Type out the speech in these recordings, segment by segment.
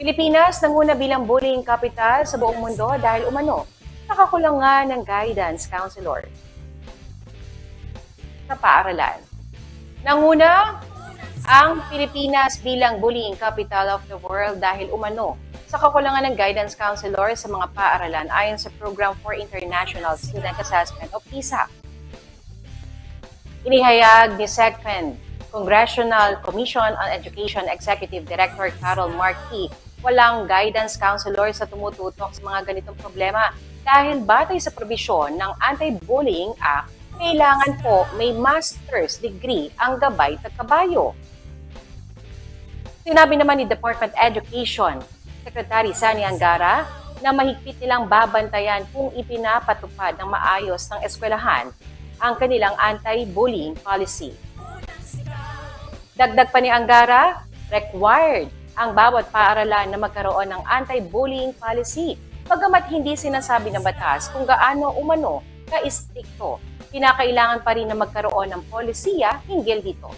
Pilipinas nanguna bilang bullying capital sa buong mundo dahil umano nakakulangan ng guidance counselor sa paaralan. Nanguna ang Pilipinas bilang bullying capital of the world dahil umano sa kakulangan ng guidance counselor sa mga paaralan ayon sa Program for International Student Assessment o PISA. Inihayag ni SECFEN, Congressional Commission on Education Executive Director Carol Markey, walang guidance counselor sa tumututok sa mga ganitong problema dahil batay sa probisyon ng Anti-Bullying Act, kailangan po may master's degree ang gabay at kabayo. Sinabi naman ni Department Education, Secretary Sani Angara, na mahigpit nilang babantayan kung ipinapatupad ng maayos ng eskwelahan ang kanilang anti-bullying policy. Dagdag pa ni Angara, required ang bawat paaralan na magkaroon ng anti-bullying policy. Pagamat hindi sinasabi ng batas kung gaano umano ka-istrikto, kinakailangan pa rin na magkaroon ng polisiya hinggil dito.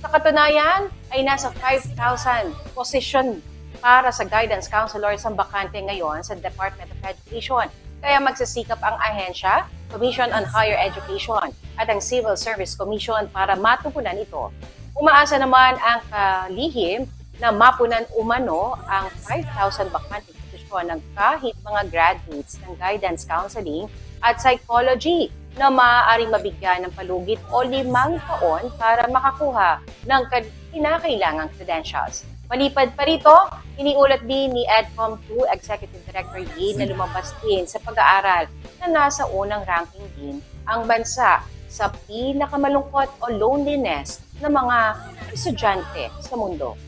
Sa katunayan, ay nasa 5,000 position para sa guidance counselors ang bakante ngayon sa Department of Education. Kaya magsisikap ang ahensya, Commission on Higher Education at ang Civil Service Commission para matugunan ito. Umaasa naman ang kalihim na mapunan umano ang 5,000 bakante posisyon ng kahit mga graduates ng guidance counseling at psychology na maaaring mabigyan ng palugit o limang taon para makakuha ng kinakailangang credentials. Malipad pa rito, iniulat din ni EDCOM 2 Executive Director Yi na lumabas din sa pag-aaral na nasa unang ranking din ang bansa sa pinakamalungkot o loneliness ng mga estudyante sa mundo.